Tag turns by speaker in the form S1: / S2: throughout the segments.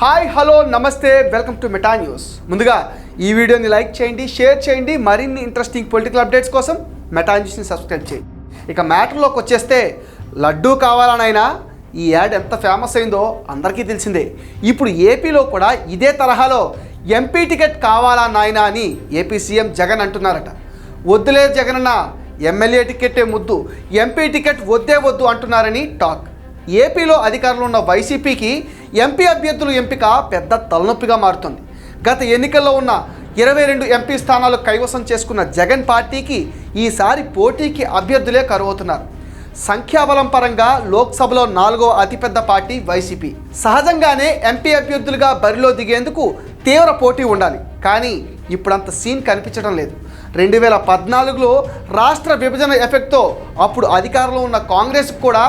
S1: Hi hello నమస్తే welcome to Meta news. ముందుగా ఈ వీడియోని లైక్ చేయండి షేర్ చేయండి మరిన్ని ఇంట్రెస్టింగ్ పొలిటికల్ అప్డేట్స్ కోసం మెటా న్యూస్ని సబ్స్క్రైబ్ చేయండి. ఇక మ్యాటర్లోకి వచ్చేస్తే లడ్డూ కావాలనైనా ఈ యాడ్ ఎంత ఫేమస్ అయిందో అందరికీ తెలిసిందే. ఇప్పుడు ఏపీలో కూడా ఇదే తరహాలో ఎంపీ టికెట్ కావాలా నాయనా అని ఏపీ సీఎం జగన్ అంటున్నారట. వద్దులే జగనన్న ఎమ్మెల్యే టికెట్టే ముద్దు ఎంపీ టికెట్ వద్దే వద్దు అంటున్నారని టాక్. ఏపీలో అధికారంలో ఉన్న వైసీపీకి ఎంపీ అభ్యర్థుల ఎంపిక పెద్ద తలనొప్పిగా మారుతుంది. గత ఎన్నికల్లో ఉన్న ఇరవై రెండు ఎంపీ స్థానాలు కైవసం చేసుకున్న జగన్ పార్టీకి ఈసారి పోటీకి అభ్యర్థులే కరువవుతున్నారు. సంఖ్యాబలం పరంగా లోక్సభలో నాలుగో అతిపెద్ద పార్టీ వైసీపీ. సహజంగానే ఎంపీ అభ్యర్థులుగా బరిలో దిగేందుకు తీవ్ర పోటీ ఉండాలి. కానీ ఇప్పుడంత సీన్ కనిపించడం లేదు. రెండు వేల పద్నాలుగులో రాష్ట్ర విభజన ఎఫెక్ట్తో అప్పుడు అధికారంలో ఉన్న కాంగ్రెస్ కూడా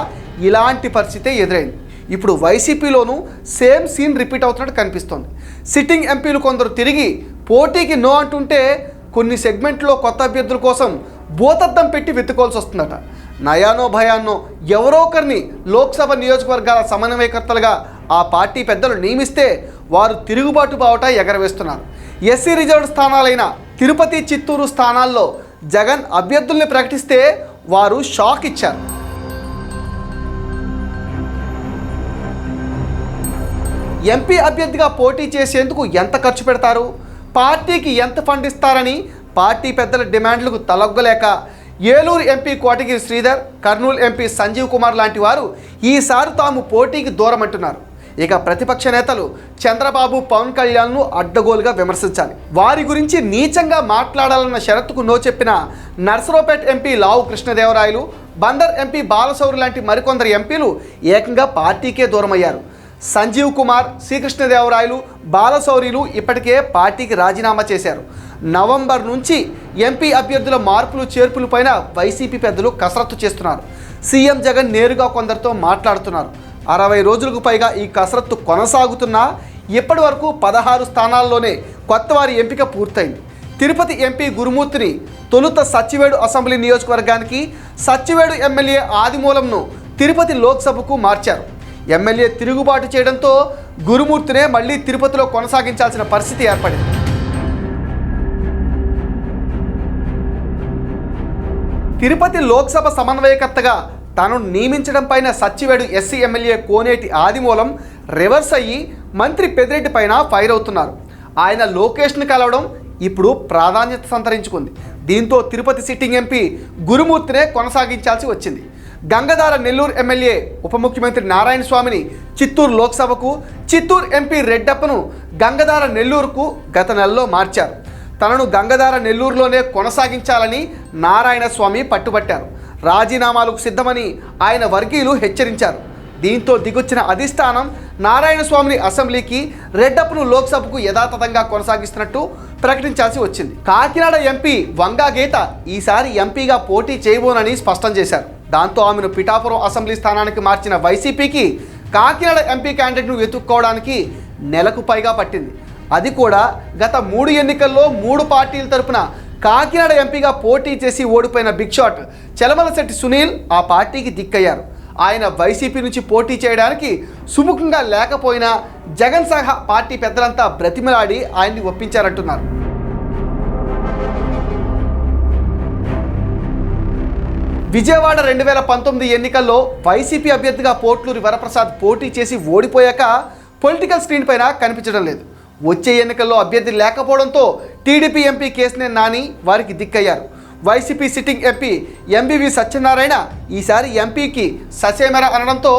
S1: ఇలాంటి పరిస్థితే ఎదురైంది. ఇప్పుడు వైసీపీలోనూ సేమ్ సీన్ రిపీట్ అవుతున్నట్టు కనిపిస్తోంది. సిట్టింగ్ ఎంపీలు కొందరు తిరిగి పోటీకి నో అంటుంటే కొన్ని సెగ్మెంట్లో కొత్త అభ్యర్థుల కోసం భూతద్దం పెట్టి వెతుకోవాల్సి వస్తుందట. నయానో భయాన్నో ఎవరో ఒకరిని లోక్సభ నియోజకవర్గాల సమన్వయకర్తలుగా ఆ పార్టీ పెద్దలు నియమిస్తే వారు తిరుగుబాటు బావట ఎగరవేస్తున్నారు. ఎస్సీ రిజర్వ్ స్థానాలైన తిరుపతి చిత్తూరు స్థానాల్లో జగన్ అభ్యర్థుల్ని ప్రకటిస్తే వారు షాక్ ఇచ్చారు. ఎంపీ అభ్యర్థిగా పోటీ చేసేందుకు ఎంత ఖర్చు పెడతారు? పార్టీకి ఎంత ఫండ్ ఇస్తారని పార్టీ పెద్దల డిమాండ్లకు తలొగ్గలేక ఏలూరు ఎంపీ కోటగిరి శ్రీధర్ కర్నూలు ఎంపీ సంజీవ్ కుమార్ లాంటి వారు ఈసారి తాము పోటీకి దూరం అంటున్నారు ఇక ప్రతిపక్ష నేతలు చంద్రబాబు పవన్ కళ్యాణ్ను అడ్డగోలుగా విమర్శించాలి. వారి గురించి నీచంగా మాట్లాడాలన్న షరతుకు నో చెప్పిన నర్సరావుపేట ఎంపీ లావు కృష్ణదేవరాయలు బందర్ ఎంపీ బాలసౌరు లాంటి మరికొందరు ఎంపీలు ఏకంగా పార్టీకే దూరమయ్యారు. సంజీవ్ కుమార్ శ్రీకృష్ణదేవరాయలు బాలశౌరిలు ఇప్పటికే పార్టీకి రాజీనామా చేశారు. నవంబర్ నుంచి ఎంపీ అభ్యర్థుల మార్పులు చేర్పులపైన వైసీపీ పెద్దలు కసరత్తు చేస్తున్నారు. సీఎం జగన్ నేరుగా కొందరితో మాట్లాడుతున్నారు. అరవై రోజులకు పైగా ఈ కసరత్తు కొనసాగుతున్నా ఇప్పటి వరకు పదహారు స్థానాల్లోనే కొత్త వారి ఎంపిక పూర్తయింది. తిరుపతి ఎంపీ గురుమూర్తిని తొలుత సచ్చివేడు అసెంబ్లీ నియోజకవర్గానికి సచ్చివేడు ఎమ్మెల్యే ఆదిమూలంను తిరుపతి లోక్సభకు మార్చారు. ఎమ్మెల్యే తిరుగుబాటు చేయడంతో గురుమూర్తినే మళ్ళీ తిరుపతిలో కొనసాగించాల్సిన పరిస్థితి ఏర్పడింది. తిరుపతి లోక్సభ సమన్వయకర్తగా తను నియమించడం పైన Satyavedu SC MLA Koneti Adimulam reverse అయ్యి మంత్రి పెద్దిరెడ్డి పైన ఫైర్ అవుతున్నారు. ఆయన లోకేష్ని కలవడం ఇప్పుడు ప్రాధాన్యత సంతరించుకుంది. దీంతో తిరుపతి సిట్టింగ్ ఎంపీ గురుమూర్తినే కొనసాగించాల్సి వచ్చింది. గంగధార నెల్లూరు ఎమ్మెల్యే ఉప ముఖ్యమంత్రి నారాయణ స్వామిని చిత్తూరు లోక్సభకు చిత్తూరు ఎంపీ రెడ్డప్పను గంగధార నెల్లూరుకు గత నెలలో మార్చారు. తనను గంగధార నెల్లూరులోనే కొనసాగించాలని నారాయణ స్వామి పట్టుబట్టారు. రాజీనామాలకు సిద్ధమని ఆయన వర్గీయులు హెచ్చరించారు. దీంతో దిగొచ్చిన అధిష్టానం నారాయణ స్వామిని అసెంబ్లీకి రెడ్డప్పను లోక్సభకు యథాతథంగా కొనసాగిస్తున్నట్టు ప్రకటించాల్సి వచ్చింది. కాకినాడ ఎంపీ వంగా గీత ఈసారి ఎంపీగా పోటీ చేయబోనని స్పష్టం చేశారు. దాంతో ఆమెను పిఠాపురం అసెంబ్లీ స్థానానికి మార్చిన వైసీపీకి కాకినాడ ఎంపీ క్యాండిడేట్ను వెతుక్కోవడానికి నెలకు పైగా పట్టింది. అది కూడా గత మూడు ఎన్నికల్లో మూడు పార్టీల తరపున కాకినాడ ఎంపీగా పోటీ చేసి ఓడిపోయిన బిగ్ షాట్ చలమలశెట్టి సునీల్ ఆ పార్టీకి దిక్కయ్యారు. ఆయన వైసీపీ నుంచి పోటీ చేయడానికి సుముఖంగా లేకపోయినా జగన్ సహా పార్టీ పెద్దలంతా బ్రతిమలాడి ఆయన్ని ఒప్పించారంటున్నారు. విజయవాడ రెండు వేల పంతొమ్మిది ఎన్నికల్లో వైసీపీ అభ్యర్థిగా పోట్లూరి వరప్రసాద్ పోటీ చేసి ఓడిపోయాక పొలిటికల్ స్క్రీన్ పైన కనిపించడం లేదు. వచ్చే ఎన్నికల్లో అభ్యర్థి లేకపోవడంతో టీడీపీ ఎంపీ కేసునే నాని వారికి దిక్కయ్యారు. YCP sitting MP MVV Satyanarayana ఈసారి ఎంపీకి ససేమెర అనడంతో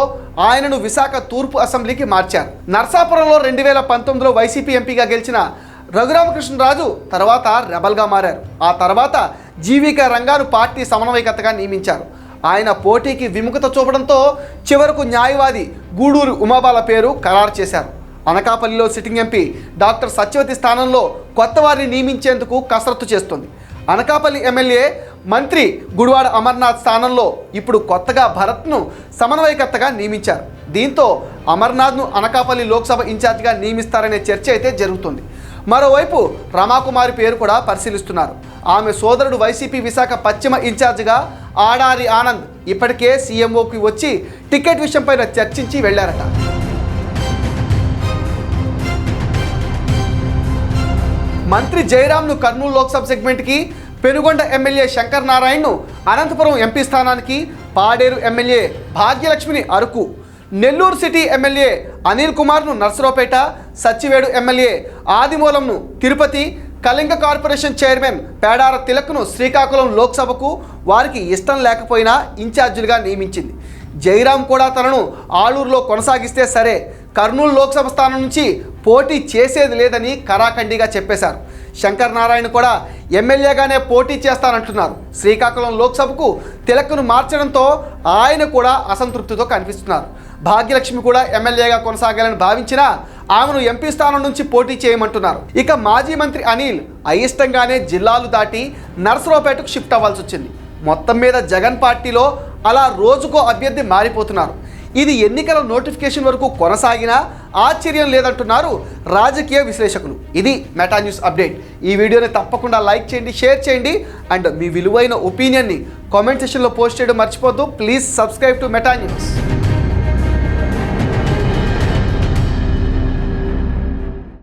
S1: ఆయనను విశాఖ తూర్పు అసెంబ్లీకి మార్చారు. నర్సాపురంలో రెండు వేల పంతొమ్మిదిలో వైసీపీ ఎంపీగా గెలిచిన రఘురామకృష్ణరాజు తర్వాత రెబల్గా మారారు. ఆ తర్వాత జీవిక రంగాను పార్టీ సమన్వయకర్తగా నియమించారు. ఆయన పోటీకి విముఖత చూపడంతో చివరకు న్యాయవాది గూడూరు ఉమాబాల పేరు ఖరారు చేశారు. అనకాపల్లిలో సిట్టింగ్ ఎంపీ డాక్టర్ సత్యవతి స్థానంలో కొత్త వారిని నియమించేందుకు కసరత్తు చేస్తుంది. అనకాపల్లి ఎమ్మెల్యే మంత్రి గుడివాడ అమర్నాథ్ స్థానంలో ఇప్పుడు కొత్తగా భరత్ను సమన్వయకర్తగా నియమించారు. దీంతో అమర్నాథ్ను అనకాపల్లి లోక్సభ ఇన్ఛార్జిగా నియమిస్తారనే చర్చ అయితే జరుగుతుంది. మరోవైపు రమాకుమారి పేరు కూడా పరిశీలిస్తున్నారు. ఆమె సోదరుడు వైసీపీ విశాఖ పశ్చిమ ఇన్ఛార్జిగా ఆడారి ఆనంద్ ఇప్పటికే సీఎంఓకి వచ్చి టికెట్ విషయంపైన చర్చించి వెళ్ళారట మంత్రి జయరామ్ను కర్నూలు లోక్సభ సెగ్మెంట్కి పెనుగొండ ఎమ్మెల్యే శంకర్ నారాయణ్ను అనంతపురం ఎంపీ స్థానానికి పాడేరు ఎమ్మెల్యే భాగ్యలక్ష్మిని అరకు నెల్లూరు సిటీ ఎమ్మెల్యే అనిల్ కుమార్ను నర్సరావుపేట సచ్చివేడు ఎమ్మెల్యే ఆదిమూలంను తిరుపతి కళింగ కార్పొరేషన్ చైర్మన్ పేడార తిలక్ను శ్రీకాకుళం లోక్సభకు వారికి ఇష్టం లేకపోయినా ఇన్ఛార్జీలుగా నియమించింది. జయరాం కూడా తనను ఆలూరులో కొనసాగిస్తే సరే కర్నూలు లోక్సభ స్థానం నుంచి పోటీ చేసేది లేదని కరాఖండిగా చెప్పేశారు. శంకర్ నారాయణ కూడా ఎమ్మెల్యేగానే పోటీ చేస్తానంటున్నారు. శ్రీకాకుళం లోక్సభకు తిలక్ను మార్చడంతో ఆయన కూడా అసంతృప్తితో కనిపిస్తున్నారు. భాగ్యలక్ష్మి కూడా ఎమ్మెల్యేగా కొనసాగాలని భావించినా ఆమెను ఎంపీ స్థానం నుంచి పోటీ చేయమంటున్నారు. ఇక మాజీ మంత్రి అనిల్ అయిష్టంగానే జిల్లాలు దాటి నర్సరావుపేటకు షిఫ్ట్ అవ్వాల్సి వచ్చింది. మొత్తం మీద జగన్ పార్టీలో అలా రోజుకో అభ్యర్థి మారిపోతున్నారు. ఇది ఎన్నికల నోటిఫికేషన్ వరకు కొనసాగినా ఆశ్చర్యం లేదంటున్నారు రాజకీయ విశ్లేషకులు. ఇది మెటా న్యూస్ అప్డేట్. ఈ వీడియోని తప్పకుండా లైక్ చేయండి షేర్ చేయండి అండ్ మీ విలువైన ఒపీనియన్ని కామెంట్ సెషన్లో పోస్ట్ చేయడం మర్చిపోద్దు please subscribe to Meta news.